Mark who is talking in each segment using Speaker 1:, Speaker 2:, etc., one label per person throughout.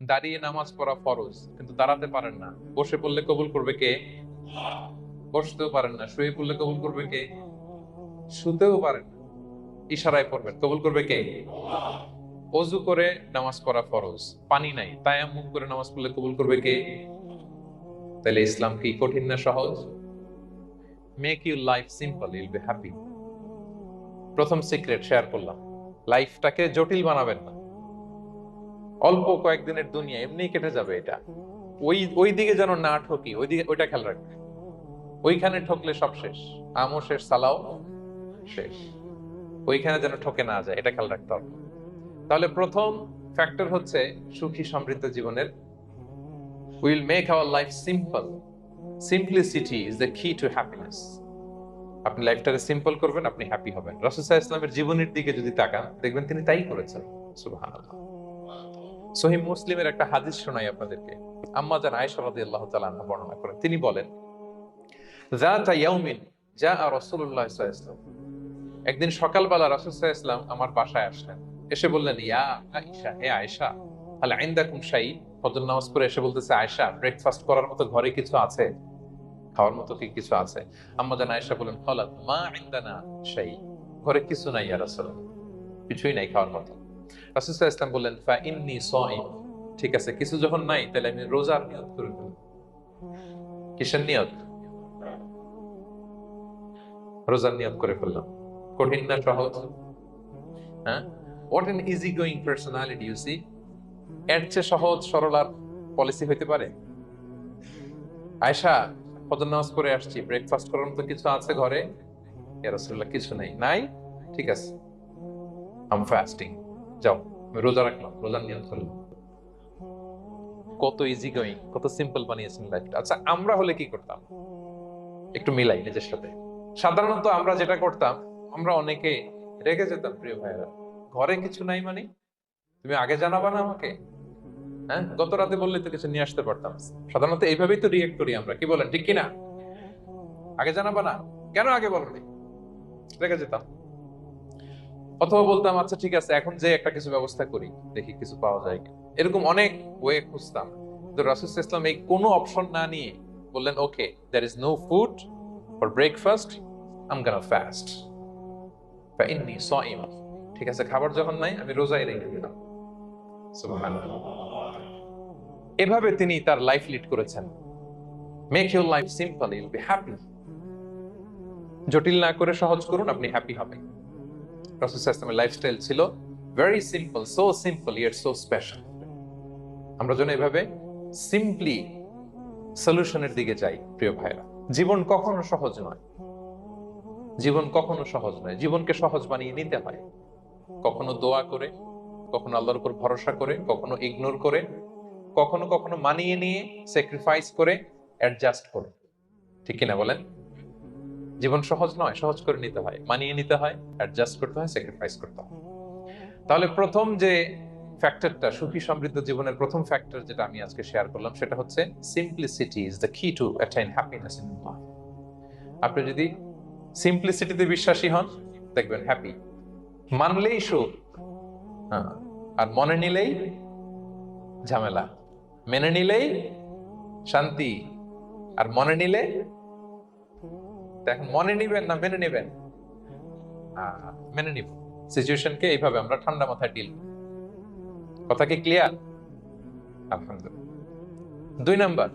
Speaker 1: দাঁড়িয়ে নামাজ পড়া ফরজ, কিন্তু দাঁড়াতে পারেন না। বসে পড়লে কবুল করবে কে? বসতেও পারেন না। শুয়ে পড়লে কবুল করবে কে? শুতেও পারেন ইশারায় পড়বেন। কবুল করবে কে? অজু করে নামাজ পড়া ফরজ। পানি নাই। তায়াম্মুম করে নামাজ পড়লে কবুল করবে কে? তাহলে ইসলাম কি কঠিন না সহজ? Make you life simple you'll be happy প্রথম সিক্রেট শেয়ার করলাম। লাইফটাকে জটিল বানাবেন না। অল্প কয়েকদিনের দুনিয়া এমনি কেটে যাবে এটা। ওই ওই দিকে যেন না ঠকি, ওই দিকে, ওইটা খেয়াল রাখবে। ওইখানে ঠকলে সব শেষ। আমও শেষ সালাও শেষ। ওইখানে যেন ঠকে না যায়, এটা খেয়াল রাখতে হবে। তাহলে প্রথম ফ্যাক্টর হচ্ছে সুখী সমৃদ্ধ জীবনের। Will make our life simple simplicity is the key to happiness আপনি লাইফটাকে সিম্পল করবেন, আপনি হ্যাপি হবেন। রসুসাহ ইসলামের জীবনের দিকে যদি তাকান, দেখবেন তিনি তাই করেছেন। সুবাহ মুসলিমের একটা হাদিস শোনাই আপনাদেরকে। আম্মা বর্ণনা করেন। তিনি বলেন যা একদিন সকালবেলা রাসূল সাল্লাল্লাহু আমার বাসায় আসলেন। এসে বললেন, ইয়া হে নামাজ এসে বলতেছে ব্রেকফাস্ট করার মতো ঘরে কিছু আছে? খাওয়ার মতো কি কিছু আছে? আম্মা আয়েশা বলেন হলাত, মা ইন্দানা শাই। ঘরে কিছু নাই, ইয়া কিছুই নাই খাওয়ার মতো। আলাইহি ওয়াসাল্লাম বললেন ফা ইন্নী সাইম ঠিক আছে, কিছু যখন নাই, তাহলে আমি রোজার নিয়ত করে ফেলব। কিসের নিয়ত? রোজার নিয়ত করে ফেললাম। কঠিন না সহজ? হ্যাঁ? What an easy going personality you see এর চেয়ে সহজ, সরল আর পলিসি হইতে পারে? আয়সা ফজর নামাজ করে আসছি ব্রেকফাস্ট করার মতো কিছু আছে ঘরে? ইয়া রাসূলুল্লাহ, কিছু নাই। নাই? ঠিক আছে। আম ফাস্টিং যাও, রোজা রাখলাম, রোজার নিয়ত করলাম কত ইজি গোয়িং কত সিম্পল বানিয়েছেন লাইফটা আচ্ছা আমরা হলে কি করতাম? একটু মিলাই নিজের সাথে। সাধারণত আমরা যেটা করতাম, আমরা অনেকে রেগে যেতাম, প্রিয় ভাইয়েরা। ঘরে কিছু নাই মানে? তুমি আগে জানাবা না আমাকে? হ্যাঁ গত রাতে বললে তো কিছু নিয়ে আসতে পারতাম। সাধারণত এইভাবেই তো রিয়েক্ট করি আমরা। কি বলেন, ঠিক কিনা? আগে জানাবা না? কেন আগে বলনি? রেগে যেতাম। অথবা বলতাম আচ্ছা ঠিক আছে, এখন যে একটা কিছু ব্যবস্থা করি, দেখি কিছু পাওয়া যায় এরকম অনেক ওয়ে খুঁজতাম। তো রাসুল ইসলাম এই কোনো অপশন না নিয়ে বললেন okay there is no food for breakfast আম গানা ফাস্ট ফাইন্নি সাইম। ঠিক আছে, খাবার যখন নাই, আমি রোজাই রেখে দিলাম। এভাবে তিনি তার লাইফ লিড করেছেন। Make your life simple you'll be happy জটিল না করে সহজ করুন, আপনি হ্যাপি হবেন। রাসূল সাল্লাল্লাহু লাইফস্টাইল ছিল very simple so simple yet so special আমরা যেন এভাবে সিম্পলি সলিউশনের দিকে যাই, প্রিয় ভাইরা জীবন কখনো সহজ নয়। জীবন কখনো সহজ নয়। জীবনকে সহজ বানিয়ে নিতে হয়। কখনো দোয়া করে, কখনো আল্লাহর উপর ভরসা করে, কখনো ইগনোর করে, কখনো কখনো মানিয়ে নিয়ে স্যাক্রিফাইস করে অ্যাডজাস্ট করে। ঠিক কিনা বলেন? জীবন সহজ নয়, সহজ করে নিতে হয়। মানিয়ে নিতে হয় অ্যাডজাস্ট করতে হয় স্যাক্রিফাইস করতে হয়। তাহলে প্রথম যে ফ্যাক্টরটা সুখী সমৃদ্ধ জীবনের প্রথম ফ্যাক্টর যেটা আমি আজকে শেয়ার করলাম, সেটা হচ্ছে simplicity is the key to attain happiness in life আপনি যদি সিম্পলিসিটিতে বিশ্বাসী হন, দেখবেন হ্যাপি মানলেই সুখ। হ্যাঁ আর মনে নিলেই ঝামেলা। মেনে নিলেই শান্তি। আর মনে নিলে এখন মনে নিবেন না, মেনে নিবেন? মেনে নিব। সিচুয়েশনকে এইভাবে আমরা ঠান্ডা মাথায় ডিল কথা কি ক্লিয়ার আলহামদুলিল্লাহ। দুই নাম্বার।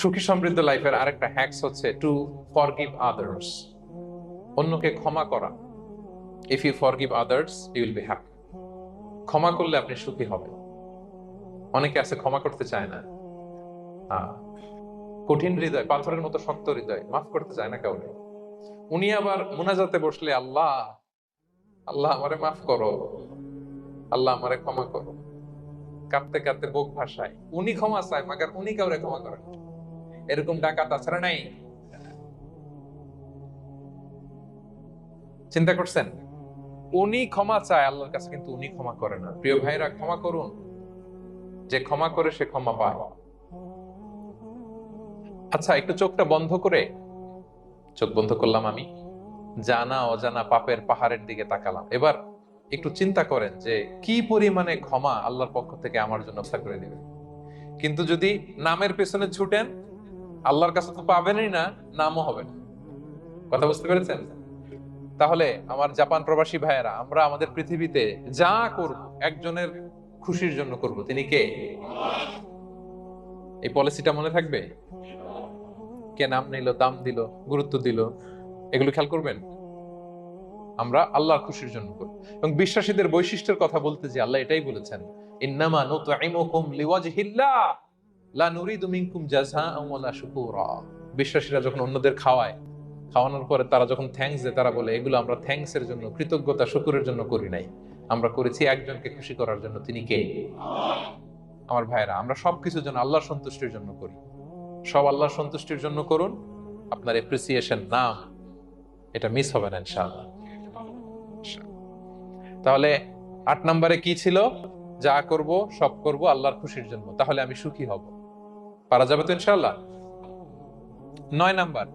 Speaker 1: সুখী সমৃদ্ধ লাইফের আরেকটা হ্যাক্স হচ্ছে টু ফরগিভ আদার্স অন্যকে ক্ষমা করা। If you forgive others you will be happy ক্ষমা করলে আপনি সুখী হবেন। অনেকে আছে, ক্ষমা করতে চায় না। কঠিন হৃদয়, পাথরের মতো শক্ত হৃদয়, মাফ করতে চায় না কাউকে। উনি আবার মুনাজাতে বসলে, আল্লাহ আল্লাহ আমারে মাফ করো, আল্লাহ আমারে ক্ষমা করো। কাঁদতে কাঁদতে বুক ভাসায়। উনি ক্ষমা চায়, মাগার উনি কাউরে ক্ষমা করেন এরকম ডাকাত তাছাড়া নাই। চিন্তা করছেন? উনি ক্ষমা চায়, আল্লাহর কাছে কিন্তু উনি ক্ষমা করে না। প্রিয় ভাইরা ক্ষমা করুন। যে ক্ষমা করে, সে ক্ষমা পায়। আচ্ছা একটু চোখটা বন্ধ করে। চোখ বন্ধ করলাম আমি। জানা অজানা পাপের পাহাড়ের দিকে তাকালাম। এবার একটু চিন্তা করেন যে, কি পরিমাণে ক্ষমা আল্লাহর পক্ষ থেকে আমার জন্য করে দিবে কিন্তু যদি নামের পেছনে ছুটেন, আল্লাহর কাছে তো পাবেনই না, নামও হবে না। কথা বুঝতে পেরেছেন? তাহলে আমার জাপান প্রবাসী ভাইয়েরা, আমরা আমাদের পৃথিবীতে যা করব, একজনের খুশির জন্য করব। তিনি কে? এই পলিসিটা মনে থাকবে? কে নাম নিল, দাম দিল, গুরুত্ব দিল, এগুলো খেয়াল করবেন? আমরা আল্লাহর খুশির জন্য করব এবং বিশ্বাসীদের বৈশিষ্ট্যের কথা বলতে যে আল্লাহ এটাই বলেছেন, ইন্নামা নুতঈমুকুম লিওয়াজহিল্লাহ, লা নুরিদু মিনকুম জাযাআন ওয়ালা শুকুরা। বিশ্বাসীরা যখন অন্যদের খাওয়ায়, খাওয়ানোর পরে তারা যখন থ্যাঙ্কস দেয়, তারা বলে, এগুলো আমরা থ্যাঙ্কস এর জন্য, কৃতজ্ঞতা, শুকুরের জন্য করি নাই। আমরা করেছি একজনকে খুশি করার জন্য, তিনি কে? আমার ভাইয়েরা, আমরা সবকিছু যেন আল্লাহর সন্তুষ্টির জন্য করি। সব আল্লাহ সন্তুষ্টির জন্য করুন। আপনার এপ্রিসিয়েশন নাম এটা মিস হবে না ইনশাআল্লাহ। তাহলে আট নম্বরে কি ছিল? যা করব, সব করব, আল্লাহর খুশির জন্য। তাহলে আমি সুখী হব। পারা যাবে তো ইনশাআল্লাহ? নয় number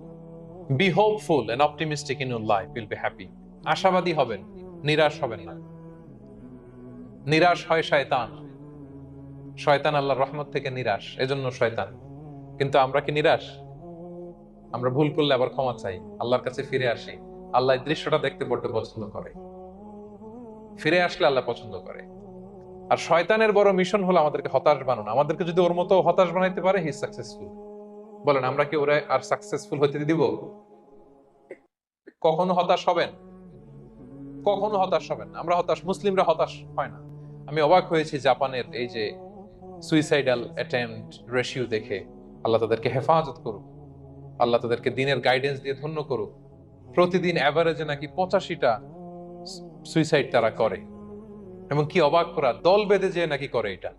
Speaker 1: be hopeful and optimistic in your life will be happy আশাবাদী হবেন, নিরাশ হবেন না। নিরাশ হয় শয়তান। শয়তান আল্লাহর রহমত থেকে নিরাশ, এজন্য শয়তান। কিন্তু আমরা কি নিরাশ? আমরা ভুল করলে আবার ক্ষমা চাই, আল্লাহর কাছে ফিরে আসি। আল্লাহ দৃশ্যটা দেখতে বড্ড পছন্দ করে। ফিরে আসলে আল্লাহ পছন্দ করে। আর শয়তানের বড় মিশন হলো আমাদেরকে হতাশ বানানো। আমাদেরকে যদি ওর মতো হতাশ বানাইতে পারে হি সাকসেসফুল বলেন, আমরা কি ওরা আর সাকসেসফুল হতে দিব? কখনো হতাশ হবেন? কখনো হতাশ হবেন আমরা হতাশ, মুসলিমরা হতাশ হয় না। আমি অবাক হয়েছি জাপানের এই যে সুইসাইডাল অ্যাটেম্পট রেশিও দেখে। আল্লাহ তাদেরকে হেফাজত করুক। আল্লাহ তাদেরকে দিনের গাইডেন্স দিয়ে ধন্য করুক। প্রতিদিন অ্যাভারেজে নাকি পঁচাশিটা সুইসাইড তারা করে। এবং কি অবাক করা, দল বেঁধে যেয়ে নাকি করে এটা।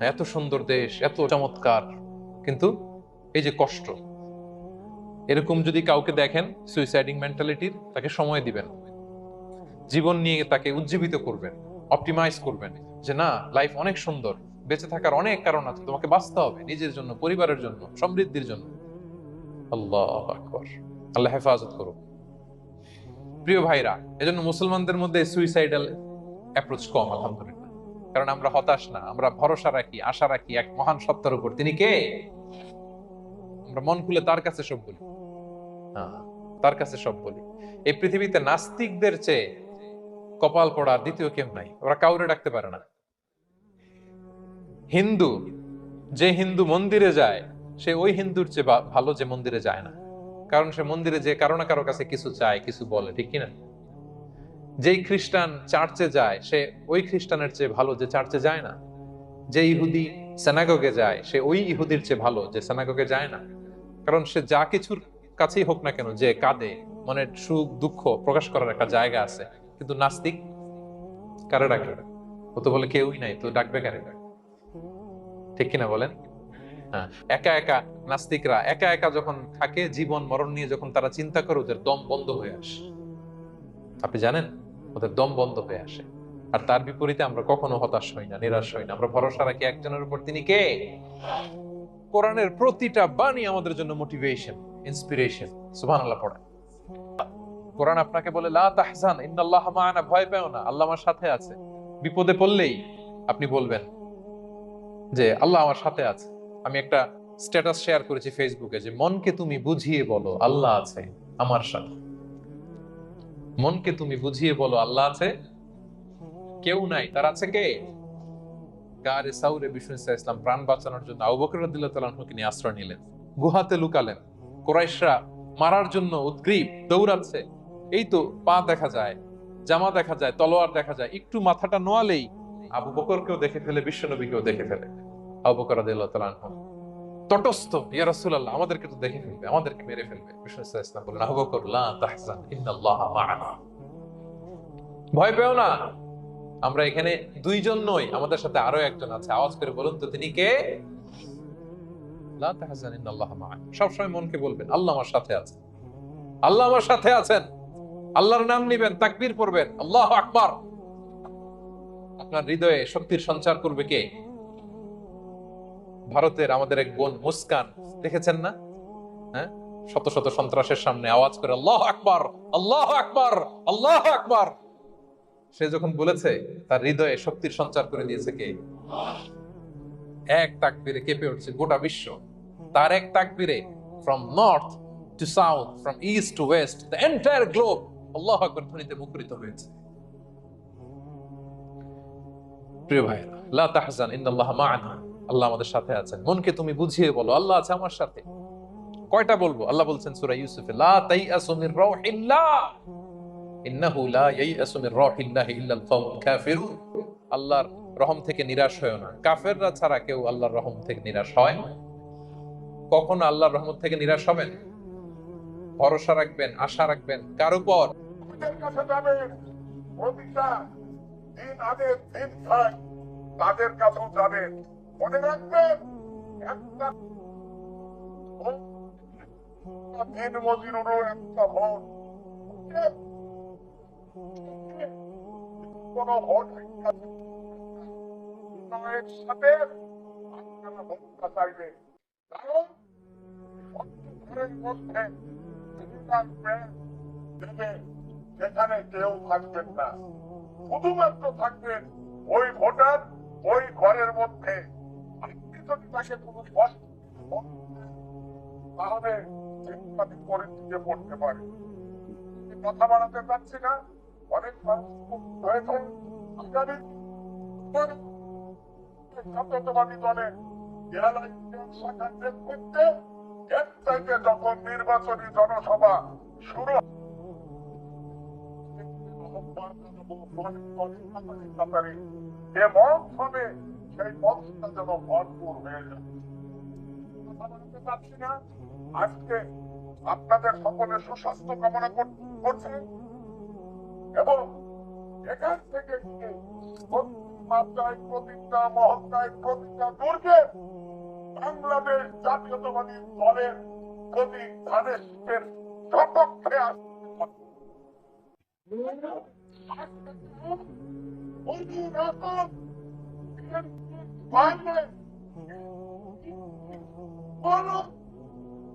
Speaker 1: এত সুন্দর দেশ, এত চমৎকার। কিন্তু এই যে কষ্ট, এরকম যদি কাউকে দেখেন সুইসাইডিং মেন্টালিটির তাকে সময় দিবেন। জীবন নিয়ে তাকে উজ্জীবিত করবেন অপটিমাইজ করবেন। যে না লাইফ অনেক সুন্দর। বেঁচে থাকার অনেক কারণ আছে। তোমাকে বাঁচতে হবে নিজের জন্য, পরিবারের জন্য, সমৃদ্ধির জন্য। আল্লাহ আকবর। আল্লাহ হেফাজত করুক। প্রিয় ভাইরা, এজন্য মুসলমানদের মধ্যে সুইসাইডাল অ্যাপ্রোচ কম, আলহামদুলিল্লাহ। কারণ আমরা হতাশ না, আমরা ভরসা রাখি, আশা রাখি, এক মহান সত্তার উপর। তিনি কে? আমরা মন খুলে তার কাছে সব বলি। তার কাছে সব বলি। এই পৃথিবীতে নাস্তিকদের চেয়ে কপাল পড়া দ্বিতীয় কেউ নাই। ওরা কাউরে ডাকতে পারে না। হিন্দু, যে হিন্দু মন্দিরে যায়, সে ওই হিন্দুর চেয়ে ভালো যে মন্দিরে যায় না। কারণ সে মন্দিরে যে কারও না কারও কাছে কিছু চায়, কিছু বলে, ঠিক কিনা? যেই খ্রিস্টান চার্চে যায়, সে ওই খ্রিস্টানের চেয়ে ভালো যে চার্চে যায় না। যে ইহুদি সেনাগগে যায়, সে ওই ইহুদির চেয়ে ভালো যে সেনাগগে যায় না। কারণ সে যা কিছুর কাছেই হোক না কেন, যে কাঁদে মানে সুখ, দুঃখ প্রকাশ করার একটা জায়গা আছে। কিন্তু নাস্তিক কারে ডাকে ও তো বলে কেউই নাই, তো ডাকবে কারে? ঠিক কিনা বলেন? হ্যাঁ। একা একা নাস্তিকরা, একা একা যখন থাকে, জীবন, মরণ নিয়ে যখন তারা চিন্তা করে, ওদের দম বন্ধ হয়ে আসে। আপনি জানেন? ওদের দম বন্ধ হয়ে আসে। আর তার বিপরীতে আমরা কখনো হতাশ হই না, নিরাশ হই না। আমরা ভরসা রাখি একজনের উপর, তিনি কে? কোরআনের প্রতিটা বাণী আমাদের জন্য মোটিভেশন ইন্সপিরেশন সুবহানাল্লাহ পড়া কোরআন আপনাকে বলে, লা তাহজান, ইন্নাল্লাহ মাআনা ভয় পেও না। আল্লাহ আমার সাথে আছে। বিপদে পড়লেই আপনি বলবেন যে আল্লাহ আমার সাথে আছে। আমি একটা স্ট্যাটাস শেয়ার করেছি ফেসবুকে যে, মনকে তুমি বুঝিয়ে বলো, আল্লাহ আছে আমার সাথে। মনকে তুমি বুঝিয়ে বলো, আল্লাহ আছে? কেউ নাই। তার আছে কে? গারে সাউরে বিষ্ণু ইসলাম। প্রাণ বাঁচানোর জন্য নিয়ে আশ্রয় নিলেন। গুহাতে লুকালেন। কোরাইশরা মারার জন্য উদ্গ্রীব দৌড়াচ্ছে। এই তো পা দেখা যায়, জামা দেখা যায়, তলোয়ার দেখা যায়। একটু মাথাটা নোয়ালেই আবু বকরকেও দেখে ফেলে, বিশ্বনবীকেও দেখে ফেলে। আবু বকর তটস্থ দেখে এখানে দুইজন নই, আমাদের সাথে আরও একজন আছে। আওয়াজ করে বলুন তো, তিনি সবসময় মনকে বলবেন, আল্লাহ আমার সাথে আছে আল্লাহ আমার সাথে আছেন। আল্লাহর নাম নিবেন, তাকবীর পড়বেন। আল্লাহু আকবার। আপনার হৃদয়ে শক্তির সঞ্চার করবে কে? ভারতের আমাদের এক বোন মুস্কান, দেখেছেন না? হ্যাঁ? শত শত সন্ত্রাসের সামনে আওয়াজ করে, আল্লাহ আকবার আল্লাহ আকবার আল্লাহ আকবার। সে যখন বলেছে, তার হৃদয়ে শক্তির সঞ্চার করে দিয়েছে কে? এক তাকবীরে কেঁপে উঠছে গোটা বিশ্ব। তার এক তাকবীরে from north to south from east to west the entire globe আল্লাহ আকবার ধ্বনিতে মুখরিত হয়েছে। প্রিয় ভাইরা লা তাহজান, ইন্নাল্লাহ মা'ানা। আল্লাহ আমাদের সাথে আছেন। মনকে তুমি বুঝিয়ে বলো, আল্লাহ আছে আমার সাথে। কয়টা বলব? আল্লাহ বলছেন সূরা ইউসুফে, লা তাইয়াসু মির রাউহিল্লাহ ইন্নাহু লা ইয়াইয়াসু মির রাউহিল্লাহি ইল্লাল কওমুল কাফিরুন। আল্লাহর রহম থেকে নিরাশ হয় না। কাফেররা ছাড়া কেউ আল্লাহর রহম থেকে নিরাশ হয় কখনো আল্লাহর রহমত থেকে নিরাশ হবেন? ভরসা রাখবেন, আশা রাখবেন, কার উপর
Speaker 2: দিন আগে দিন খায় তাদের কাছেও যাবেন। মনে রাখবেন, একটা দিন মজুরেরও একটা ভোট। কেউ থাকবেন না। শুধুমাত্র থাকবেন ওই ভোটার, ওই ঘরের মধ্যে। আপনি যদি তাকে কোনো কষ্ট তাহলে পড়তে পারে। কথা বাড়াতে না। অনেক মানুষ হয়েছে চাইতে যখন নির্বাচনী জনসভা শুরু যে হবে সেই মতটা যেন ভরপুর হয়ে যায় আজকে আপনাদের সকলের সুস্বাস্থ্য কামনা করছে এবং এখান থেকে মাত্রায় প্রতিটা মহত্তায় প্রতিটা দুর্গে বাংলাদেশ জাতীয়তাবাদী দলের প্রতি সপক্ষে আসতে হবে। ওই রকম বাইরে কোন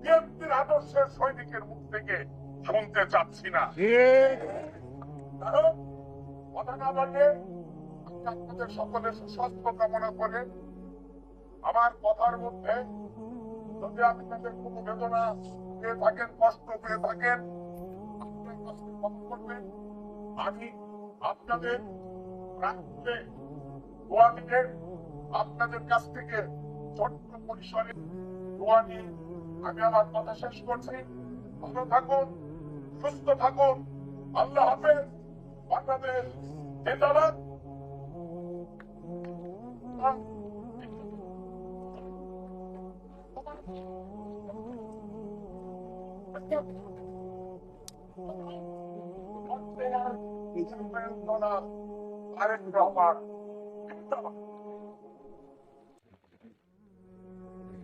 Speaker 2: বিএনপির আদর্শের সৈনিকের মুখ থেকে শুনতে চাচ্ছি না সকলের সুস্বাস্থ্য কামনা করে আমার কথার মধ্যে যদি আপনাদের কোনো বেদনা পেয়ে থাকেন কষ্ট পেয়ে থাকেন। আমি আপনাদের প্রান্তে দোয়া আপনাদের কাছ থেকে ছোট্ট পরিসরে দোয়া নিয়ে আমি আমার কথা শেষ করছি। ভালো থাকুন, সুস্থ থাকুন। আল্লাহ হাফেজ। বাংলাদেশ জিন্দাবাদ। রহমান জিন্দাবাদ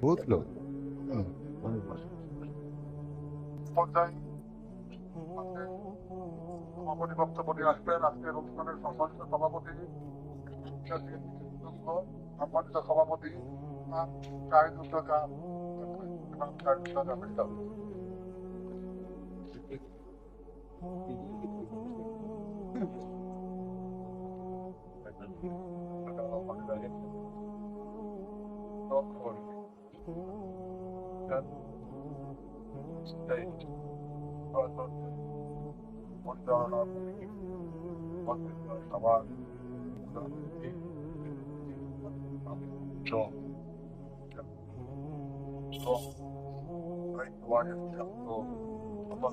Speaker 3: বুঝলো
Speaker 2: পর্যায়ে সভাপতি বক্তব্য নিয়ে আসবেন আজকের অনুষ্ঠানের সম্মানিত সভাপতি সম্মানিত সভাপতি সবার অবস্থায় কীভাবে আমরা আবার আপনারা আমার নয় আমার Aber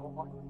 Speaker 2: Come on.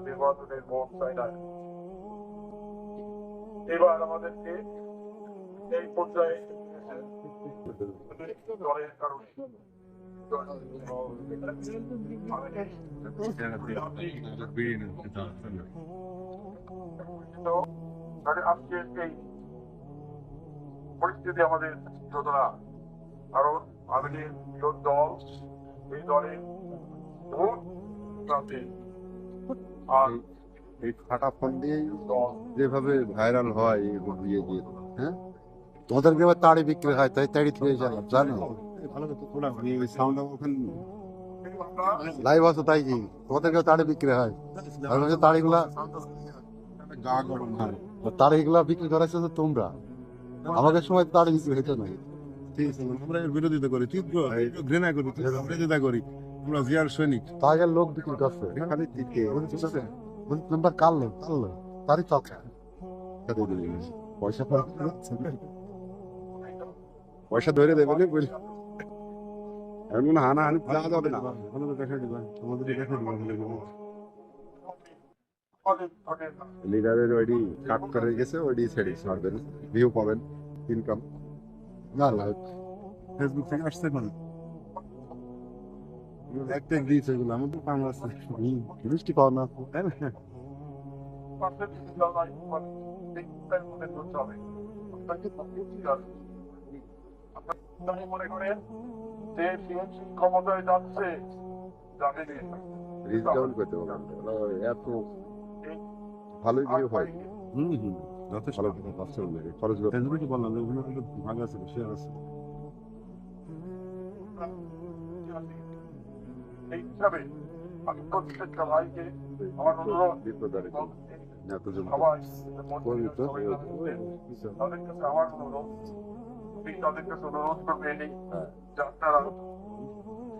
Speaker 2: নির্বাচনের ভোট চাই এবার আমাদেরকে এই পর্যায়ে দলের কারণে পরিস্থিতি আমাদের কারণ দল এই দলে ভোট প্রার্থী আর
Speaker 3: এই ফাটা ফোন দিয়েই যেভাবে ভাইরাল হয়? হ্যাঁ তোমাদের তাড়ি বিক্রি হয়, তাই তাড়ি থেকে জানো? লাইভ আছে তাই কি? তোমাদের তাড়ি বিক্রি হয়। তাড়িগুলা হয়। তাড়িগুলা বিক্রি করাইছো তোমরা। আমাদের সময় তাড়ি বিক্রি হইতো না।
Speaker 4: আমরা বিরোধিতা করি তীব্র ঘৃণা করি বিরোধিতা করি। আমরা জিয়ার সৈনিক।
Speaker 3: তাগের লোক বিক্রি করছে। খালি দিকে নাম্বার কার লোক? কার লোক? তারই চক পয়সা
Speaker 4: পয়সা ধরে দেবে বলে বলি এমন হানা যাওয়া যাবে না। আমাদের দেখা দিবা আমাদের দেখা দিবা
Speaker 2: অনেক অনেক
Speaker 3: লিডারের ওইডি কাট করে গেছে ওইডি ছেড়ে ছাড়বেন ভিউ পাবেন ইনকাম না না
Speaker 4: ফেসবুক থেকে আসছে কোন একটা দিয়েছে এগুলো আছে।
Speaker 3: মিষ্টি পাও না।
Speaker 4: তাই
Speaker 2: মানে টাইম করতে হবে হবে আপনারা মনে করেন যে ক্ষমতায় যাচ্ছে যাবে
Speaker 3: রিচ ডাউন করতে পারবেন এত ভালোই ভিউ হয়।
Speaker 4: হুম হুম যথেষ্ট।
Speaker 3: ভালো পাচ্ছে খরচ
Speaker 4: ফেসবুকে বললাম যে ওগুলো কিন্তু ভাগ আছে শেয়ার আছে।
Speaker 2: এই হিসাবে আমি প্রত্যেকটা ভাইকে আমার অনুরোধ সবাই আমার অনুরোধ আমি তাদের কাছে অনুরোধ করবে এই
Speaker 3: হ্যাঁ।
Speaker 2: যে আপনারা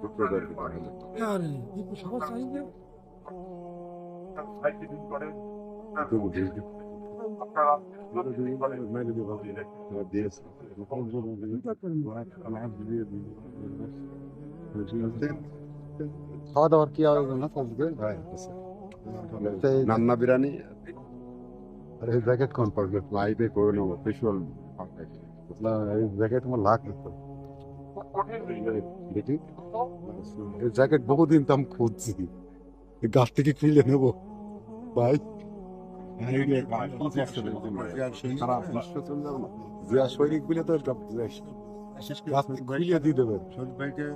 Speaker 3: বিপদারে
Speaker 2: ভাইকে দিন করে। আপনারা দিন করে
Speaker 4: মেরে দিব
Speaker 3: দিয়েছে খাওয়া দাওয়ার কি আয়োজন আজকে? নান্না বিরিয়ানি। আরে জ্যাকেট কোন পড়বে লাইভে জ্যাকেট আমার লাখ
Speaker 2: কঠিন হয়ে যাবে
Speaker 3: দেখি। এই জ্যাকেট বহুদিন তো আমি খুঁজছি। গাছ থেকে কিনে নেব। ভাই। সৈনিক তো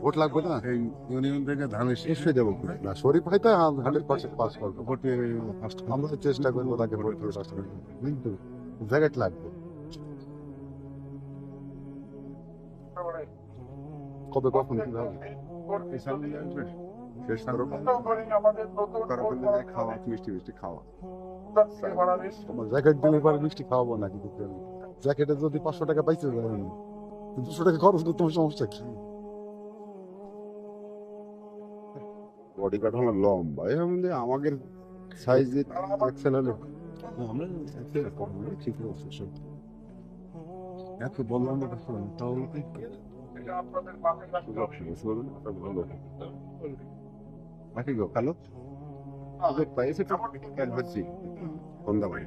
Speaker 3: ভোট লাগবে না?
Speaker 4: এই ইউনিয়ন থেকে ধানের শেষ
Speaker 3: না শরীফ ভাই তো হান্ড্রেড পার্সেন্ট পাস করব।
Speaker 4: ভোটে
Speaker 3: আমরা চেষ্টা করব তাকে ভোট জ্যাকেট লাগবে। কবে কখন কি হবে? করো
Speaker 2: আমাদের
Speaker 3: খাওয়া মিষ্টি মিষ্টি খাওয়া। জ্যাকেট দিলে পরে মিষ্টি খাওয়াবো জ্যাকেটে যদি পাঁচশো টাকা পাইছে দুশো টাকা খরচ করতে তোমার সমস্যা কি? বডি লম্বা। এই আমাদের আমাদের সাইজে এক্সেল হলে
Speaker 4: আমরা ঠিক আছে সব। এত বললাম না তাও
Speaker 2: এটা আপনাদের মাথায় রাখতে হবে
Speaker 3: বাকি গো কালো? সুযোগ পাইছে তো কেন হচ্ছি? সন্ধ্যা ভাই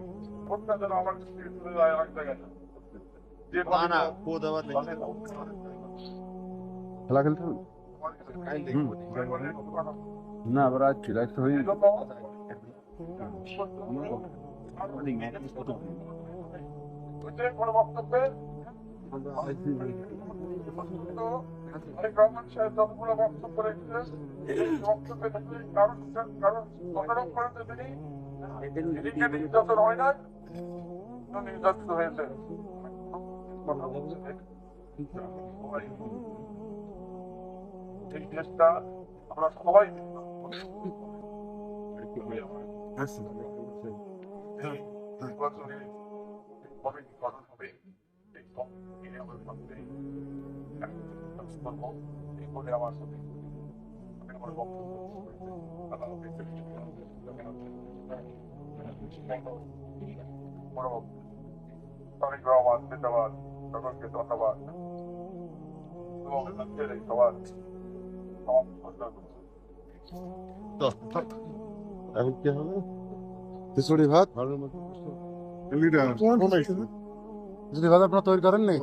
Speaker 2: কোনটা যেন আমার কাছে চলে যায় এক জায়গায় যে না
Speaker 3: খেলা খেলতে হবে? না আবার আজ রিল্যাক্স হয়ে
Speaker 2: কোনো বক্তব্যে বক্তব্য রেখেছেন বক্তব্যে কারণ কারণ তদারক করেন তিনি আমরা সবাই হবে করব এই বলে আমার সাথে আমি আমার বক্তব্য আল্লাহ তারিক সকলকে ধন্যবাদ
Speaker 3: এখন কি হবে খিচুড়ি ভাত?
Speaker 4: লিডার
Speaker 3: খিচুড়ি ভাত আপনারা তৈরি করেন নি